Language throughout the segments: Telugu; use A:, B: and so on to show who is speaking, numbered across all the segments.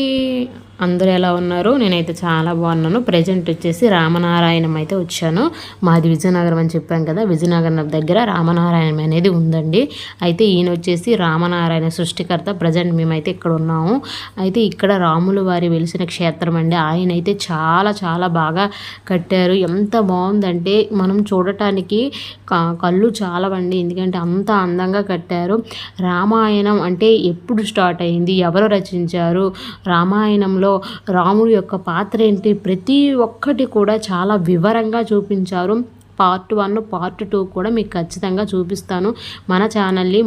A: Y అందరూ ఎలా ఉన్నారు? నేనైతే చాలా బాగున్నాను. ప్రజెంట్ వచ్చేసి రామనారాయణం అయితే వచ్చాను. మాది విజయనగరం అని చెప్పాను కదా విజయనగరం దగ్గర రామనారాయణం అనేది ఉందండి. అయితే ఈయన వచ్చేసి రామనారాయణ సృష్టికర్త. ప్రజెంట్ మేమైతే ఇక్కడ ఉన్నాము. అయితే ఇక్కడ రాములు వారి వెలిసిన క్షేత్రం అండి. ఆయన అయితే చాలా చాలా బాగా కట్టారు. ఎంత బాగుందంటే మనం చూడటానికి కళ్ళు చాలవండి. ఎందుకంటే అంత అందంగా కట్టారు. రామాయణం అంటే ఎప్పుడు స్టార్ట్ అయింది? ఎవరు రచించారు? రామాయణంలో రాముడి యొక్క పాత్ర ఏంటి? ప్రతి ఒక్కటి కూడా చాలా వివరంగా చూపించారు. పార్ట్ వన్ పార్ట్ టూ కూడా మీకు ఖచ్చితంగా చూపిస్తాను. మన ఛానల్ని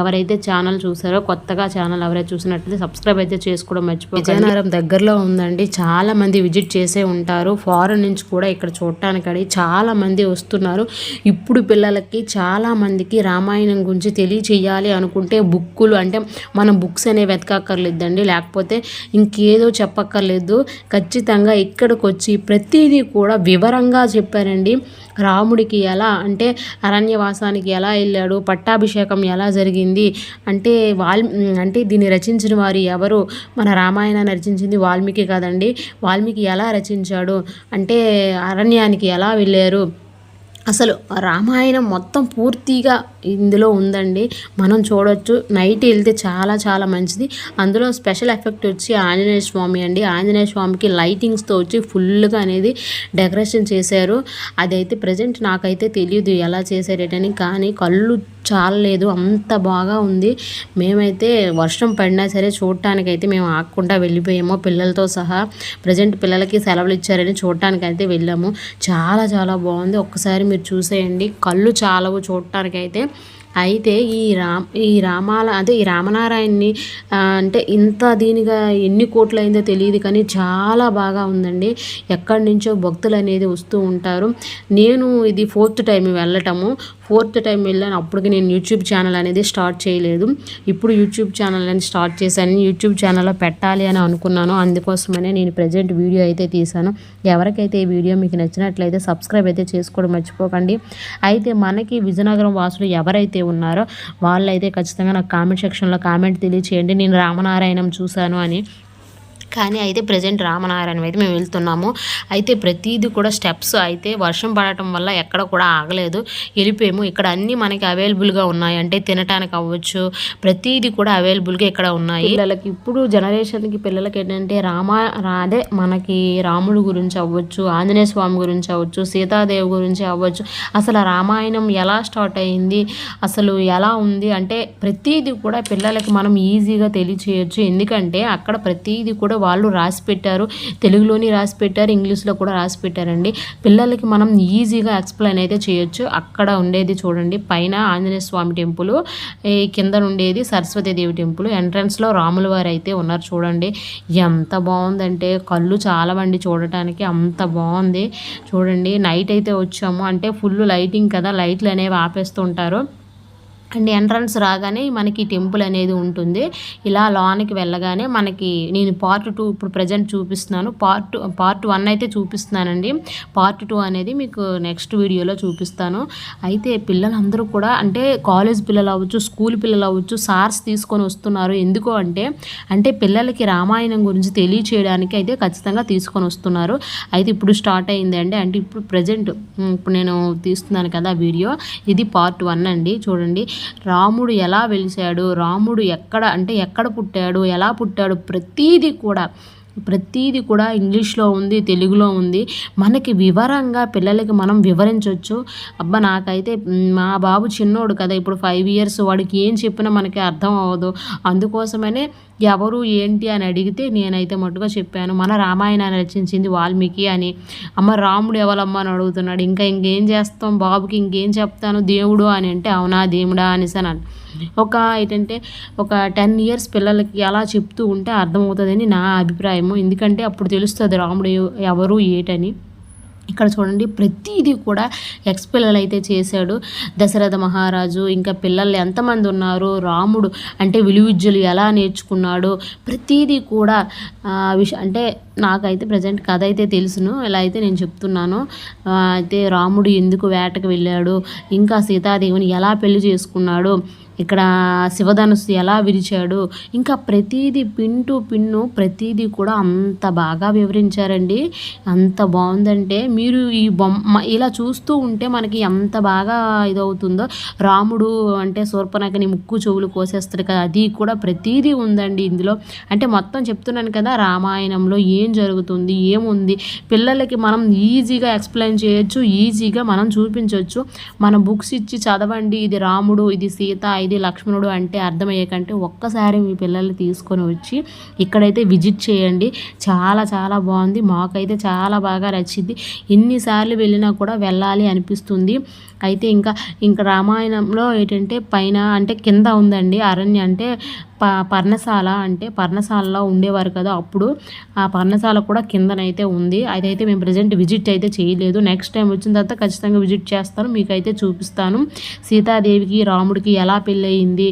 A: ఎవరైతే ఛానల్ చూసారో కొత్తగా ఛానల్ ఎవరైతే చూసినట్లయితే సబ్స్క్రైబ్ అయితే చేసుకోవడం మర్చిపోయి విజయనగరం దగ్గరలో ఉందండి. చాలా మంది విజిట్ చేసే ఉంటారు. ఫారెన్ నుంచి కూడా ఇక్కడ చూడటానికి అడిగి చాలా మంది వస్తున్నారు. ఇప్పుడు పిల్లలకి చాలా మందికి రామాయణం గురించి తెలియచేయాలి అనుకుంటే బుక్కులు అంటే మనం బుక్స్ అనేవి వెతకక్కర్లేదండి. లేకపోతే ఇంకేదో చెప్పక్కర్లేదు. ఖచ్చితంగా ఇక్కడికి వచ్చి ప్రతిదీ కూడా వివరంగా చెప్పారండి. రాముడికి ఎలా అంటే అరణ్యవాసానికి ఎలా వెళ్ళాడు పట్టాభిషేకం ఎలా జరిగింది అంటే వాల్ అంటే దీన్ని రచించిన వారు ఎవరు? మన రామాయణాన్ని రచించింది వాల్మీకి కాదండి. వాల్మీకి ఎలా రచించాడు? అంటే అరణ్యానికి ఎలా వెళ్ళారు? అసలు రామాయణం మొత్తం పూర్తిగా ఇందులో ఉందండి. మనం చూడొచ్చు. నైట్ వెళ్తే చాలా చాలా మంచిది. అందులో స్పెషల్ ఎఫెక్ట్ వచ్చి ఆంజనేయ స్వామి అండి. ఆంజనేయ స్వామికి లైటింగ్స్తో వచ్చి ఫుల్గా అనేది డెకరేషన్ చేశారు. అదైతే ప్రజెంట్ నాకైతే తెలియదు ఎలా చేశారేటని. కానీ కళ్ళు చాలలేదు అంత బాగా ఉంది. మేమైతే వర్షం పడినా సరే చూడటానికైతే మేము ఆకుండా వెళ్ళిపోయాము. పిల్లలతో సహా ప్రజెంట్ పిల్లలకి సెలవులు ఇచ్చారని చూడటానికైతే వెళ్ళాము. చాలా చాలా బాగుంది. ఒక్కసారి మీరు చూసేయండి. కళ్ళు చాలవు చూడటానికైతే అయితే ఈ రామ్ ఈ రామాల అదే ఈ రామనారాయణని అంటే ఇంత దీనిగా ఎన్ని కోట్లు అయిందో తెలియదు కానీ చాలా బాగా ఉందండి. ఎక్కడి నుంచో భక్తులు అనేది వస్తూ ఉంటారు. నేను ఇది ఫోర్త్ టైం వెళ్ళటము. ఫోర్త్ టైం వెళ్ళాను. అప్పటికి నేను యూట్యూబ్ ఛానల్ అనేది స్టార్ట్ చేయలేదు. ఇప్పుడు యూట్యూబ్ ఛానల్ అనేది స్టార్ట్ చేశాను. యూట్యూబ్ ఛానల్లో పెట్టాలి అని అనుకున్నాను. అందుకోసమనే నేను ప్రజెంట్ వీడియో అయితే తీశాను. ఎవరికైతే ఈ వీడియో మీకు నచ్చినట్లయితే సబ్స్క్రైబ్ అయితే చేసుకోవడం మర్చిపోకండి. అయితే మనకి విజయనగరం వాసులు ఎవరైతే ఉన్నారో వాళ్ళైతే ఖచ్చితంగా నాకు కామెంట్ సెక్షన్లో కామెంట్ తెలియచేయండి. నేను రామనారాయణం చూశాను అని కానీ అయితే ప్రజెంట్ రామనారాయణ అయితే మేము వెళ్తున్నాము. అయితే ప్రతిదీ కూడా స్టెప్స్ అయితే వర్షం పడటం వల్ల ఎక్కడ కూడా ఆగలేదు. వెళ్ళిపోయాము. ఇక్కడ అన్నీ మనకి అవైలబుల్గా ఉన్నాయి. అంటే తినటానికి అవ్వచ్చు. ప్రతిదీ కూడా అవైలబుల్గా ఇక్కడ ఉన్నాయి. పిల్లలకి ఇప్పుడు జనరేషన్కి పిల్లలకి ఏంటంటే రామ అదే మనకి రాముడు గురించి అవ్వచ్చు ఆంజనేయ స్వామి గురించి అవ్వచ్చు సీతాదేవి గురించి అవ్వచ్చు. అసలు రామాయణం ఎలా స్టార్ట్ అయింది? అసలు ఎలా ఉంది? అంటే ప్రతిదీ కూడా పిల్లలకి మనం ఈజీగా తెలియచేయచ్చు. ఎందుకంటే అక్కడ ప్రతిదీ కూడా వాళ్ళు రాసి పెట్టారు తెలుగులోని రాసి పెట్టారు ఇంగ్లీష్లో కూడా రాసి పెట్టారండి పిల్లలకి మనం ఈజీగా ఎక్స్ప్లెయిన్ అయితే చేయొచ్చు. అక్కడ ఉండేది చూడండి పైన ఆంజనేయ స్వామి టెంపుల్ కింద ఉండేది సరస్వతీదేవి టెంపుల్ ఎంట్రన్స్లో రాముల వారు అయితే ఉన్నారు చూడండి. ఎంత బాగుందంటే కళ్ళు చాలా వండి చూడటానికి అంత బాగుంది. చూడండి నైట్ అయితే వచ్చాము. అంటే ఫుల్ లైటింగ్ కదా లైట్లు అనేవి ఆపేస్తుంటారు. అండ్ ఎంట్రన్స్ రాగానే మనకి టెంపుల్ అనేది ఉంటుంది. ఇలా లోనికి వెళ్ళగానే మనకి నేను పార్ట్ టూ ఇప్పుడు ప్రజెంట్ చూపిస్తున్నాను. పార్ట్ పార్ట్ వన్ అయితే చూపిస్తున్నానండి. పార్ట్ టూ అనేది మీకు నెక్స్ట్ వీడియోలో చూపిస్తాను. అయితే పిల్లలందరూ కూడా అంటే కాలేజ్ పిల్లలు అవ్వచ్చు స్కూల్ పిల్లలు అవ్వచ్చు సార్స్ తీసుకొని వస్తున్నారు. ఎందుకు అంటే అంటే పిల్లలకి రామాయణం గురించి తెలియచేయడానికి అయితే ఖచ్చితంగా తీసుకొని వస్తున్నారు. అయితే ఇప్పుడు స్టార్ట్ అయింది అండి. అంటే ఇప్పుడు ప్రజెంట్ ఇప్పుడు నేను తీస్తున్నాను కదా వీడియో ఇది పార్ట్ వన్ అండి. చూడండి. రాముడు ఎలా వెలిశాడు? రాముడు ఎక్కడ అంటే ఎక్కడ పుట్టాడు? ఎలా పుట్టాడు? ప్రతీది కూడా ప్రతీది కూడా ఇంగ్లీష్లో ఉంది తెలుగులో ఉంది. మనకి వివరంగా పిల్లలకి మనం వివరించవచ్చు అబ్బా నాకైతే మా బాబు చిన్నోడు కదా ఇప్పుడు ఫైవ్ ఇయర్స్ వాడికి ఏం చెప్పినా మనకి అర్థం అవ్వదు. అందుకోసమనే ఎవరు ఏంటి అని అడిగితే నేనైతే మట్టుగా చెప్పాను. మన రామాయణాన్ని రచించింది వాల్మీకి అని. అమ్మ రాముడు ఎవరమ్మా అని అడుగుతున్నాడు. ఇంకా ఇంకేం చేస్తాం బాబుకి ఇంకేం చెప్తాను దేవుడు అని అంటే అవునా దేవుడా అనేసి అని ఒక ఏంటంటే ఒక టెన్ ఇయర్స్ పిల్లలకి అలా చెప్తూ ఉంటే అర్థమవుతుందని నా అభిప్రాయము. ఎందుకంటే అప్పుడు తెలుస్తుంది రాముడు ఎవరు ఏటని. ఇక్కడ చూడండి ప్రతిదీ కూడా ఎక్స్ పిల్లలు అయితే చేశాడు. దశరథ మహారాజు ఇంకా పిల్లలు ఎంతమంది ఉన్నారు రాముడు అంటే విలువిద్యలు ఎలా నేర్చుకున్నాడు ప్రతిదీ కూడా విష అంటే నాకైతే ప్రజెంట్ కథ అయితే తెలుసును. ఇలా అయితే నేను చెప్తున్నాను. అయితే రాముడు ఎందుకు వేటకు వెళ్ళాడు? ఇంకా సీతాదేవిని ఎలా పెళ్ళి చేసుకున్నాడు? ఇక్కడ శివధనుస్సు ఎలా విరిచాడు? ఇంకా ప్రతిదీ పిన్ టు పిన్ను ప్రతిదీ కూడా అంత బాగా వివరించారండి. అంత బాగుందంటే మీరు ఈ బొమ్మ ఇలా చూస్తూ ఉంటే మనకి ఎంత బాగా ఇదవుతుందో. రాముడు అంటే శూర్పనకని ముక్కు చెవులు కోసేస్తాడు కదా అది కూడా ప్రతీదీ ఉందండి ఇందులో. అంటే మొత్తం చెప్తున్నాను కదా రామాయణంలో ఏం జరుగుతుంది ఏముంది? పిల్లలకి మనం ఈజీగా ఎక్స్ప్లెయిన్ చేయొచ్చు ఈజీగా మనం చూపించవచ్చు మన బుక్స్ ఇచ్చి చదవండి ఇది రాముడు ఇది సీత ఇది లక్ష్మణుడు అంటే అర్థమయ్యే కంటే ఒక్కసారి మీ పిల్లల్ని తీసుకొని వచ్చి ఇక్కడైతే విజిట్ చేయండి. చాలా చాలా బాగుంది. మాకైతే చాలా బాగా నచ్చింది. ఎన్నిసార్లు వెళ్ళినా కూడా వెళ్ళాలి అనిపిస్తుంది. అయితే ఇంకా ఇంకా రామాయణంలో ఏంటంటే పైన అంటే కింద ఉందండి. అరణ్య అంటే ప పర్ణశాల అంటే పర్ణశాలలో ఉండేవారు కదా అప్పుడు. ఆ పర్ణశాల కూడా కిందనైతే ఉంది. అదైతే మేము ప్రజెంట్ విజిట్ అయితే చేయలేదు. నెక్స్ట్ టైం వచ్చిన తర్వాత ఖచ్చితంగా విజిట్ చేస్తాను. మీకైతే చూపిస్తాను. సీతాదేవికి రాముడికి ఎలా పెళ్ళయింది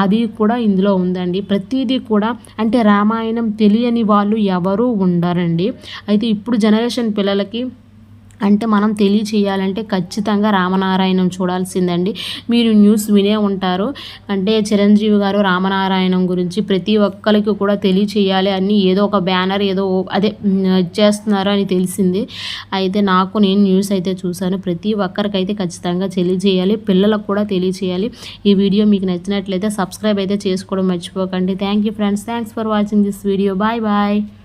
A: అది కూడా ఇందులో ఉందండి. ప్రతిదీ కూడా అంటే రామాయణం తెలియని వాళ్ళు ఎవరూ ఉండరండి. అయితే ఇప్పుడు జనరేషన్ పిల్లలకి అంటే మనం తెలియచేయాలంటే ఖచ్చితంగా రామనారాయణం చూడాల్సిందండి. మీరు న్యూస్ వినే ఉంటారు. అంటే చిరంజీవి గారు రామనారాయణం గురించి ప్రతి ఒక్కరికి కూడా తెలియచేయాలి. అని ఏదో ఒక బ్యానర్ ఏదో అదే చేస్తున్నారు అని తెలిసింది. అయితే నాకు నేను న్యూస్ అయితే చూశాను. ప్రతి ఒక్కరికైతే ఖచ్చితంగా తెలియజేయాలి. పిల్లలకు కూడా తెలియచేయాలి. ఈ వీడియో మీకు నచ్చినట్లయితే సబ్స్క్రైబ్ అయితే చేసుకోవడం మర్చిపోకండి. Thank you friends thanks for watching this video bye bye